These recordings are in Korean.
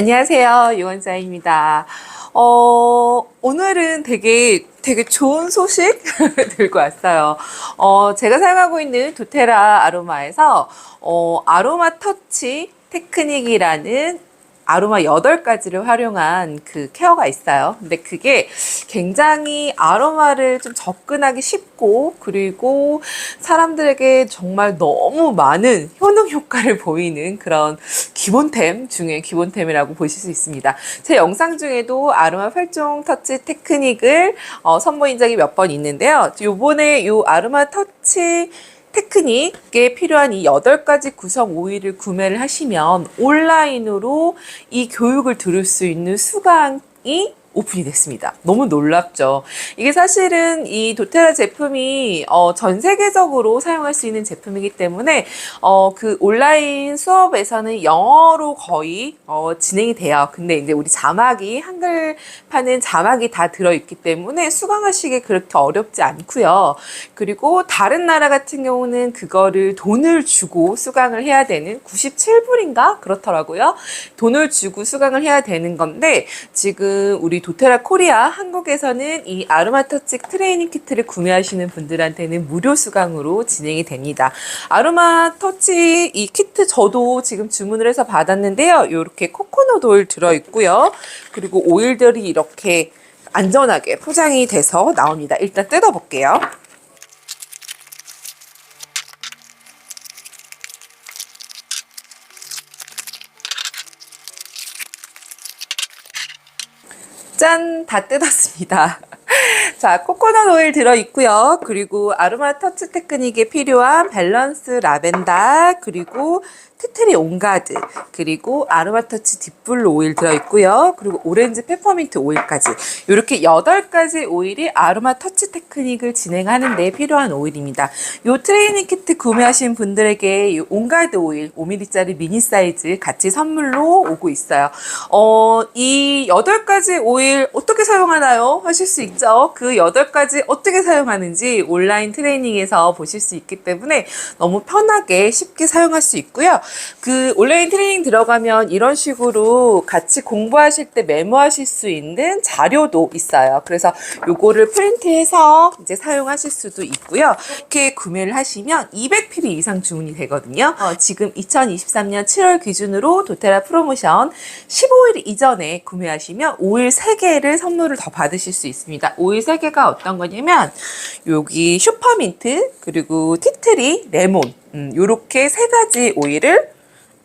안녕하세요. 유원자입니다. 어, 오늘은 되게, 되게 좋은 소식 들고 왔어요. 어, 제가 사용하고 있는 도테라 아로마에서, 어, 아로마 터치 테크닉이라는 아로마 8가지를 활용한 그 케어가 있어요. 근데 그게 굉장히 아로마를 좀 접근하기 쉽고, 그리고 사람들에게 정말 너무 많은 효능 효과를 보이는 그런 기본템 중에 기본템이라고 보실 수 있습니다. 제 영상 중에도 아로마 8종 터치 테크닉을 어, 선보인 적이 몇 번 있는데요. 요번에 요 아로마 터치 테크닉에 필요한 이 8가지 구성 오일을 구매를 하시면 온라인으로 이 교육을 들을 수 있는 수강이 오픈이 됐습니다. 너무 놀랍죠. 이게 사실은 이 도테라 제품이 어, 전 세계적으로 사용할 수 있는 제품이기 때문에 어, 그 온라인 수업에서는 영어로 거의 어, 진행이 돼요. 근데 이제 우리 자막이 한글판은 자막이 다 들어있기 때문에 수강하시기 그렇게 어렵지 않고요. 그리고 다른 나라 같은 경우는 그거를 돈을 주고 수강을 해야 되는 97불인가 그렇더라고요. 돈을 주고 수강을 해야 되는 건데 지금 우리 도테라 코리아 한국에서는 이 아로마 터치 트레이닝 키트를 구매하시는 분들한테는 무료 수강으로 진행이 됩니다. 아로마 터치 이 키트 저도 지금 주문을 해서 받았는데요. 이렇게 코코넛 오일 들어 있고요. 그리고 오일들이 이렇게 안전하게 포장이 돼서 나옵니다. 일단 뜯어 볼게요. 짠! 다 뜯었습니다. 자, 코코넛 오일 들어있고요. 그리고 아로마 터치 테크닉에 필요한 밸런스 라벤더, 그리고 티트리 온가드, 그리고 아로마 터치 딥블루 오일 들어있고요. 그리고 오렌지 페퍼민트 오일까지. 이렇게 8가지 오일이 아로마 터치 테크닉을 진행하는 데 필요한 오일입니다. 이 트레이닝 키트 구매하신 분들에게 이 온가드 오일 5mm짜리 미니 사이즈 같이 선물로 오고 있어요. 어, 이 8가지 오일 어떻게 사용하나요? 하실 수 있죠. 그 8가지 어떻게 사용하는지 온라인 트레이닝에서 보실 수 있기 때문에 너무 편하게 쉽게 사용할 수 있고요. 그 온라인 트레이닝 들어가면 이런 식으로 같이 공부하실 때 메모하실 수 있는 자료도 있어요. 그래서 요거를 프린트해서 이제 사용하실 수도 있고요. 이렇게 구매를 하시면 200필 이상 주문이 되거든요. 어, 지금 2023년 7월 기준으로 도테라 프로모션 15일 이전에 구매하시면 오일 3개를 선물을 더 받으실 수 있습니다. 오일 3개가 어떤 거냐면 여기 슈퍼민트 그리고 티트리 레몬 음, 요렇게 세 가지 오일을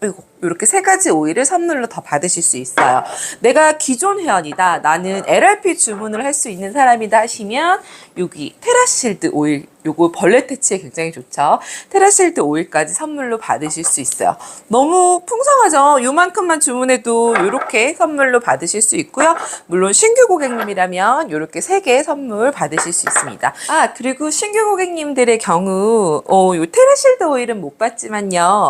아이고, 이렇게 세 가지 오일을 선물로 더 받으실 수 있어요. 내가 기존 회원이다. 나는 LRP 주문을 할 수 있는 사람이다 하시면 여기 테라실드 오일 요거 벌레 퇴치에 굉장히 좋죠. 테라실드 오일까지 선물로 받으실 수 있어요. 너무 풍성하죠. 요만큼만 주문해도 이렇게 선물로 받으실 수 있고요. 물론 신규 고객님이라면 이렇게 세 개 선물 받으실 수 있습니다. 아 그리고 신규 고객님들의 경우 어, 요 테라실드 오일은 못 받지만요.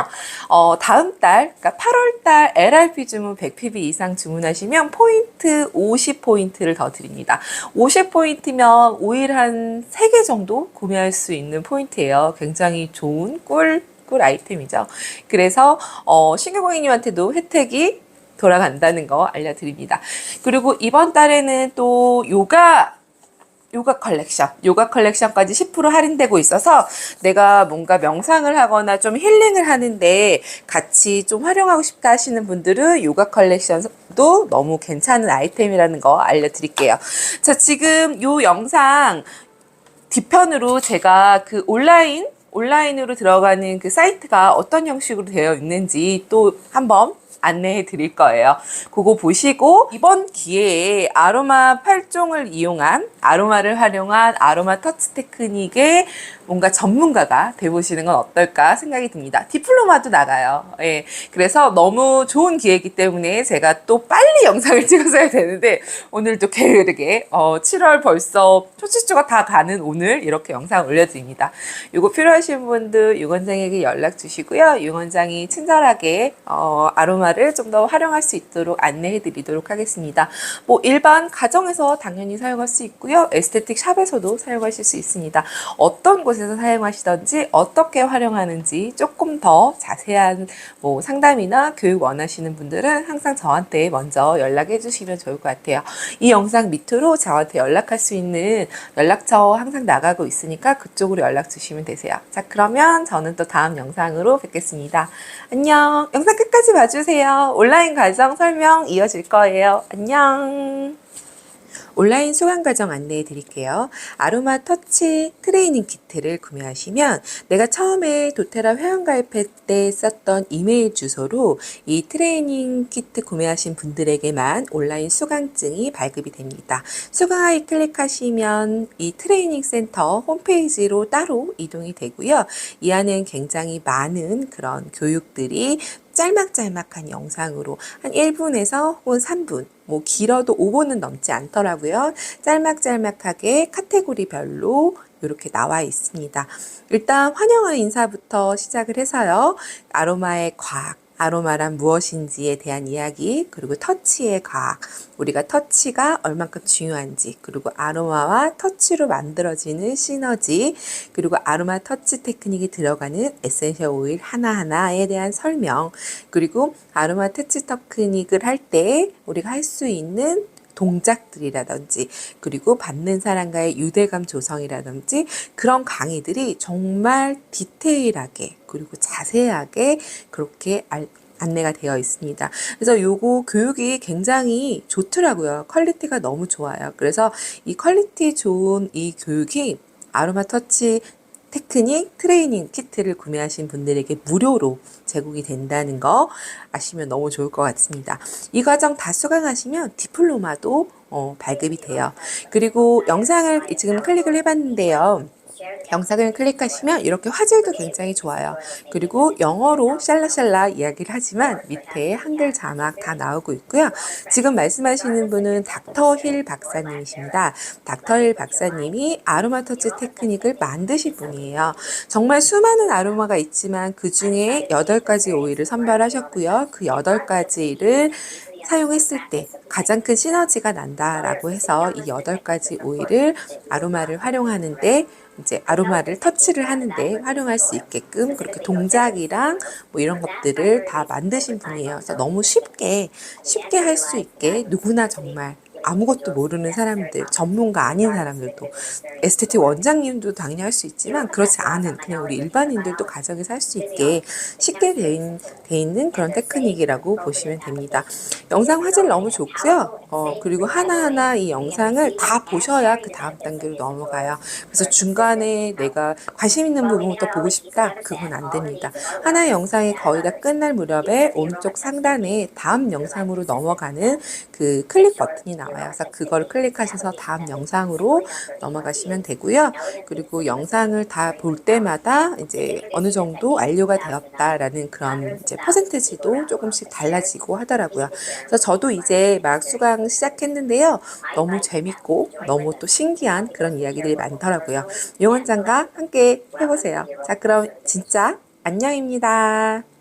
어, 다음 달 그러니까 8월 달 LRP 주문 100PB 이상 주문하시면 포인트 50포인트를 더 드립니다. 50포인트면 오일 한 3개 정도 구매할 수 있는 포인트예요. 굉장히 좋은 꿀, 꿀 아이템이죠. 그래서 어, 신규 고객님한테도 혜택이 돌아간다는 거 알려드립니다. 그리고 이번 달에는 또 요가 요가 컬렉션, 요가 컬렉션까지 10% 할인되고 있어서 내가 뭔가 명상을 하거나 좀 힐링을 하는데 같이 좀 활용하고 싶다 하시는 분들은 요가 컬렉션도 너무 괜찮은 아이템이라는 거 알려드릴게요. 자, 지금 요 영상 뒤편으로 제가 그 온라인 온라인으로 들어가는 그 사이트가 어떤 형식으로 되어 있는지 또 한번 안내해 드릴 거예요. 그거 보시고 이번 기회에 아로마 8종을 이용한 아로마를 활용한 아로마 터치 테크닉의 뭔가 전문가가 돼보시는 건 어떨까 생각이 듭니다. 디플로마도 나가요. 예. 그래서 너무 좋은 기회이기 때문에 제가 또 빨리 영상을 찍어서야 되는데 오늘도 게으르게 어, 7월 벌써 초치주가 다 가는 오늘 이렇게 영상 올려드립니다. 이거 필요하신 분들 유원장에게 연락 주시고요. 유원장이 친절하게 어, 아로마를 좀 더 활용할 수 있도록 안내해 드리도록 하겠습니다. 뭐 일반 가정에서 당연히 사용할 수 있고요. 에스테틱 샵에서도 사용하실 수 있습니다. 어떤 곳에 곳에서 사용하시던지 어떻게 활용하는지 조금 더 자세한 뭐 상담이나 교육 원하시는 분들은 항상 저한테 먼저 연락해 주시면 좋을 것 같아요. 이 영상 밑으로 저한테 연락할 수 있는 연락처 항상 나가고 있으니까 그쪽으로 연락 주시면 되세요. 자, 그러면 저는 또 다음 영상으로 뵙겠습니다. 안녕. 영상 끝까지 봐주세요. 온라인 과정 설명 이어질 거예요. 안녕. 온라인 수강 과정 안내해 드릴게요. 아로마 터치 트레이닝 키트를 구매하시면 내가 처음에 도테라 회원 가입할 때 썼던 이메일 주소로 이 트레이닝 키트 구매하신 분들에게만 온라인 수강증이 발급이 됩니다. 수강하기 클릭하시면 이 트레이닝 센터 홈페이지로 따로 이동이 되고요. 이 안엔 굉장히 많은 그런 교육들이 짤막짤막한 영상으로 한 1분에서 혹은 3분, 뭐 길어도 5분은 넘지 않더라고요. 짤막짤막하게 카테고리별로 이렇게 나와 있습니다. 일단 환영의 인사부터 시작을 해서요. 아로마의 과학, 아로마란 무엇인지에 대한 이야기, 그리고 터치의 과학, 우리가 터치가 얼만큼 중요한지, 그리고 아로마와 터치로 만들어지는 시너지, 그리고 아로마 터치 테크닉이 들어가는 에센셜 오일 하나하나에 대한 설명, 그리고 아로마 터치 테크닉을 할 때 우리가 할 수 있는 동작들이라든지 그리고 받는 사람과의 유대감 조성이라든지 그런 강의들이 정말 디테일하게 그리고 자세하게 그렇게 알, 안내가 되어 있습니다. 그래서 요거 교육이 굉장히 좋더라고요. 퀄리티가 너무 좋아요. 그래서 이 퀄리티 좋은 이 교육이 아로마 터치 테크닉 트레이닝 키트를 구매하신 분들에게 무료로 제공이 된다는 거 아시면 너무 좋을 것 같습니다. 이 과정 다 수강하시면 디플로마도 어, 발급이 돼요. 그리고 영상을 지금 클릭을 해봤는데요. 영상을 클릭하시면 이렇게 화질도 굉장히 좋아요. 그리고 영어로 샬라샬라 이야기를 하지만 밑에 한글 자막 다 나오고 있고요. 지금 말씀하시는 분은 닥터 힐 박사님이십니다. 닥터 힐 박사님이 아로마 터치 테크닉을 만드신 분이에요. 정말 수많은 아로마가 있지만 그 중에 8가지 오일을 선별하셨고요. 그 8가지를 사용했을 때 가장 큰 시너지가 난다라고 해서 이 여덟 가지 오일을 아로마를 활용하는데 이제 아로마를 터치를 하는데 활용할 수 있게끔 그렇게 동작이랑 뭐 이런 것들을 다 만드신 분이에요. 그래서 너무 쉽게 쉽게 할 수 있게 누구나 정말 아무것도 모르는 사람들, 전문가 아닌 사람들도 에스테틱 원장님도 당연히 할 수 있지만 그렇지 않은 그냥 우리 일반인들도 가정에서 할 수 있게 쉽게 돼, 있, 돼 있는 그런 테크닉이라고 보시면 됩니다. 영상 화질 너무 좋고요. 어, 그리고 하나하나 이 영상을 다 보셔야 그 다음 단계로 넘어가요. 그래서 중간에 내가 관심 있는 부분부터 보고 싶다? 그건 안 됩니다. 하나의 영상이 거의 다 끝날 무렵에 오른쪽 상단에 다음 영상으로 넘어가는 그 클릭 버튼이 나와요. 그래서 그걸 클릭하셔서 다음 영상으로 넘어가시면 되고요. 그리고 영상을 다 볼 때마다 이제 어느 정도 완료가 되었다라는 그런 이제 퍼센테지도 조금씩 달라지고 하더라고요. 그래서 저도 이제 막 수강 시작했는데요. 너무 재밌고 너무 또 신기한 그런 이야기들이 많더라고요. 용 원장과 함께 해보세요. 자, 그럼 진짜 안녕입니다.